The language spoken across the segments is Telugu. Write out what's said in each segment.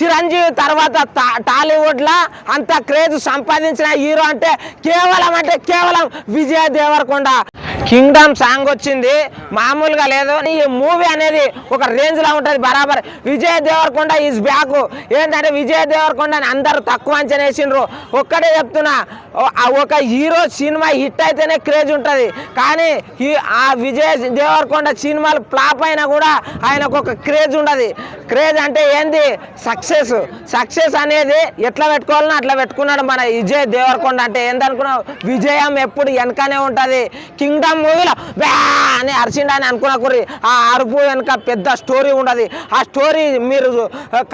చిరంజీవి తర్వాత టాలీవుడ్లో అంత క్రేజ్ సంపాదించిన హీరో అంటే కేవలం అంటే కేవలం విజయ దేవరకొండ. కింగ్డమ్ సాంగ్ వచ్చింది. మామూలుగా లేదు. ఈ మూవీ అనేది ఒక రేంజ్ ఉంటుంది బరాబర్. విజయ్ దేవరకొండ ఈజ్ బ్యాక్ ఏంటంటే విజయ్ దేవరకొండ అని అందరూ తక్కువ అంచనా వేసిండ్రు. ఒక్కటే చెప్తున్నా ఒక హీరో సినిమా హిట్ అయితేనే క్రేజ్ ఉంటుంది. కానీ ఈ ఆ విజయ్ దేవరకొండ సినిమాలు ఫ్లాప్ అయినా కూడా ఆయనకు ఒక క్రేజ్ ఉండదు. క్రేజ్ అంటే ఏంది? సక్సెస్. సక్సెస్ అనేది ఎట్లా పెట్టుకోవాలని అట్లా పెట్టుకున్నాడు మన విజయ్ దేవరకొండ. అంటే ఏందనుకున్నావు? విజయం ఎప్పుడు వెనకనే ఉంటుంది. కింగ్డమ్ మూవీలో బ్యా అని అరిచిండు అని అనుకున్నకుర్రి ఆ అరుపు వెనక పెద్ద స్టోరీ ఉండదు. ఆ స్టోరీ మీరు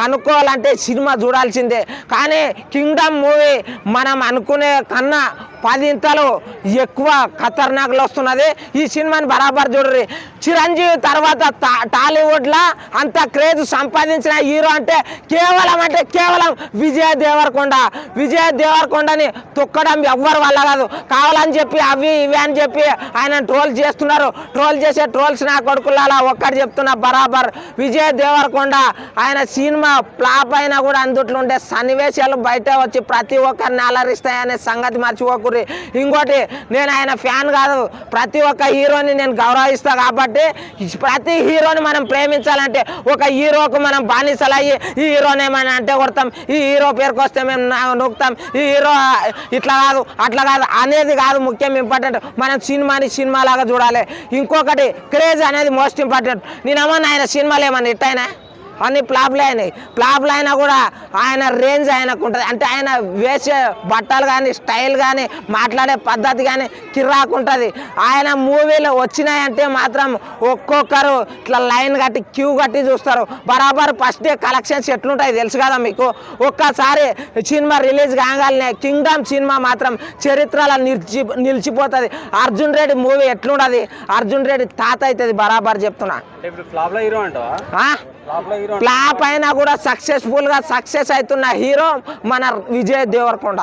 కనుక్కోవాలంటే సినిమా చూడాల్సిందే. కానీ కింగ్డమ్ మూవీ మనం అనుకునే కన్నా పదింతలు ఎక్కువ ఖతర్నాక్లు వస్తున్నది. ఈ సినిమాని బరాబర్ చూడరు. చిరంజీవి తర్వాత టాలీవుడ్లో అంత క్రేజ్ సంపాదించిన హీరో అంటే కేవలం అంటే కేవలం విజయ్ దేవరకొండ. విజయ్ దేవరకొండని తొక్కడం ఎవ్వరు వల్ల కాదు. కావాలని చెప్పి అవి ఇవి అని చెప్పి ఆయన ట్రోల్ చేస్తున్నారు. ట్రోల్ చేసే ట్రోల్స్ నా కొడుకులాలా ఒక్కటి చెప్తున్నా బరాబర్. విజయ్ దేవరకొండ ఆయన సినిమా ఫ్లాప్ అయినా కూడా అందుట్లో ఉండే సన్నివేశాలు బయట వచ్చి ప్రతి ఒక్కరిని అలరిస్తాయనే సంగతి మర్చిపోకుర్రి ఇంకోటి నేను ఆయన ఫ్యాన్ కాదు. ప్రతి ఒక్క హీరోని నేను గౌరవిస్తా కాబట్టి ప్రతి హీరోని మనం ప్రేమించాలంటే ఒక హీరోకు మనం బానిసలయ్యి ఈ హీరోని ఏమైనా అంటే కొడతాం. ఈ హీరో పేరుకు వస్తే మేము నొక్కుతాం ఈ హీరో ఇట్లా కాదు అట్లా కాదు అనేది కాదు ముఖ్యం ఇంపార్టెంట్. మనం సినిమాని సినిమా లాగా చూడాలి. ఇంకొకటి క్రేజ్ అనేది మోస్ట్ ఇంపార్టెంట్. నేనేమన్నా ఆయన సినిమాలు ఏమన్నా ఇట్టయినా అన్ని ఫ్లాప్లు అయినాయి ఫ్లాప్లు అయినా కూడా ఆయన రేంజ్ ఆయనకు ఉంటుంది. అంటే ఆయన వేసే బట్టలు కానీ స్టైల్ కానీ మాట్లాడే పద్ధతి కానీ కిరాకు ఉంటుంది. ఆయన మూవీలు వచ్చినాయంటే మాత్రం ఒక్కొక్కరు ఇట్లా లైన్ కట్టి క్యూ కట్టి చూస్తారు. బరాబర్ ఫస్ట్ డే కలెక్షన్స్ ఎట్లుంటాయి తెలుసు కదా మీకు? ఒక్కసారి సినిమా రిలీజ్ కాగానే కింగ్డమ్ సినిమా మాత్రం చరిత్రలో నిలిచి నిలిచిపోతుంది. అర్జున్ రెడ్డి మూవీ ఎట్లుండదు? అర్జున్ రెడ్డి తాత అవుతుంది బరాబర్ చెప్తున్నా. ఫ్లాప్ అయినా కూడా సక్సెస్ఫుల్గా సక్సెస్ అవుతున్న హీరో మన విజయ్ దేవరకొండ.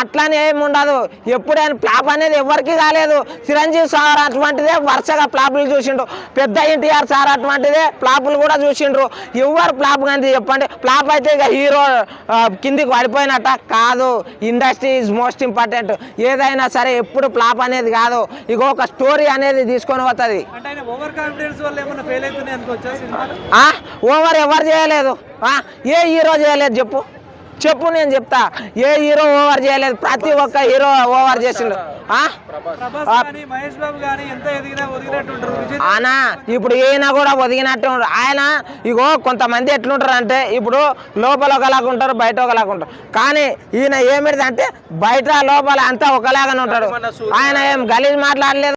అట్లానే ఏమి ఉండదు ఎప్పుడైనా ఫ్లాప్ అనేది ఎవరికి కాలేదు. చిరంజీవి సార్ అటువంటిదే వరుసగా ఫ్లాపులు చూసిండు పెద్ద ఎన్టీఆర్ సార్ అటువంటిదే ఫ్లాపులు కూడా చూసిండ్రు. ఎవరు ఫ్లాప్ కానీ చెప్పండి. ఫ్లాప్ అయితే ఇక హీరో కిందికి పడిపోయినట్ట కాదు. ఇండస్ట్రీ ఈజ్ మోస్ట్ ఇంపార్టెంట్ ఏదైనా సరే ఎప్పుడు ఫ్లాప్ అనేది కాదు. ఇక ఒక స్టోరీ అనేది తీసుకొని పోతుంది. ఓవర్ ఎవరు చేయలేదు? ఏ హీరో చేయలేదు చెప్పు. చెప్పు నేను చెప్తా. ఏ హీరో ఓవర్ చేయలేదు? ప్రతి ఒక్క హీరో ఓవర్ చేసిండు. ఆ? ప్రభాస్ కానీ మహేష్ బాబు కానీ ఎంత ఎదిగినా ఒదిగినట్టు ఉంటారు విజయ్ ఆయన ఇప్పుడు ఈయన కూడా ఒదిగినట్టు. ఆయన ఇగో కొంతమంది ఎట్లుంటారు అంటే ఇప్పుడు లోపల ఒకలాగా ఉంటారు బయట ఒకలాగా ఉంటారు. కానీ ఈయన ఏమిటి అంటే బయట లోపల అంతా ఒకలాగానే ఉంటాడు. ఆయన ఏం గలీజ్ మాట్లాడలేదు.